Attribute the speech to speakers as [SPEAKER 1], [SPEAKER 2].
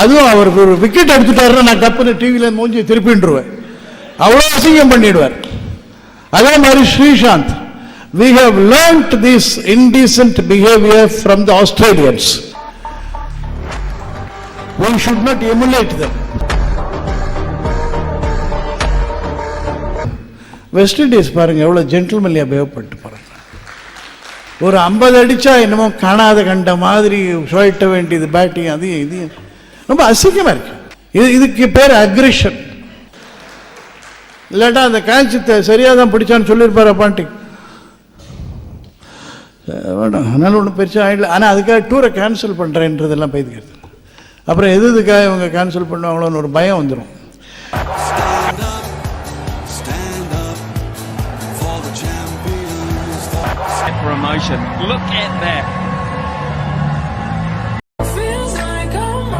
[SPEAKER 1] அதுவும் அவருக்கு ஒரு விக்கெட் எடுத்துட்டாருன்னா நான் டப்புன்னு டிவியில் மூஞ்சி திருப்பின்றுவேன். அவ்வளோ அசிங்கம் பண்ணிடுவார். அதே மாதிரி Sreesanth we have learnt this indecent behaviour from the Australians one should not emulate them West Indies பாருங்க எவ்வளோ ஜென்டில்மெல்லியாக பிஹேவ் பண்ணிட்டு ஒரு ஐம்பது அடிச்சா என்னமோ காணாத கண்ட மாதிரி சுழட்ட வேண்டியது பேட்டிங் அது இதையும் ரொம்ப அசிங்கமா இருக்கு. இது இதுக்கு பேர் அக்ரிஷன் இல்லாட்டா அந்த கேட்ச் சரியாக தான் பிடிச்சான்னு சொல்லியிருப்பார் பாண்டி வேண்டாம் அதனால ஒன்றும் பெருசாக ஆகிடல ஆனால் அதுக்காக டூரை கேன்சல் பண்ணுறேன்றதெல்லாம் பைத்துக்கிறது அப்புறம் எது இதுக்காக இவங்க கேன்சல் பண்ணுவாங்களோன்னு ஒரு பயம் வந்துடும்
[SPEAKER 2] Look at that.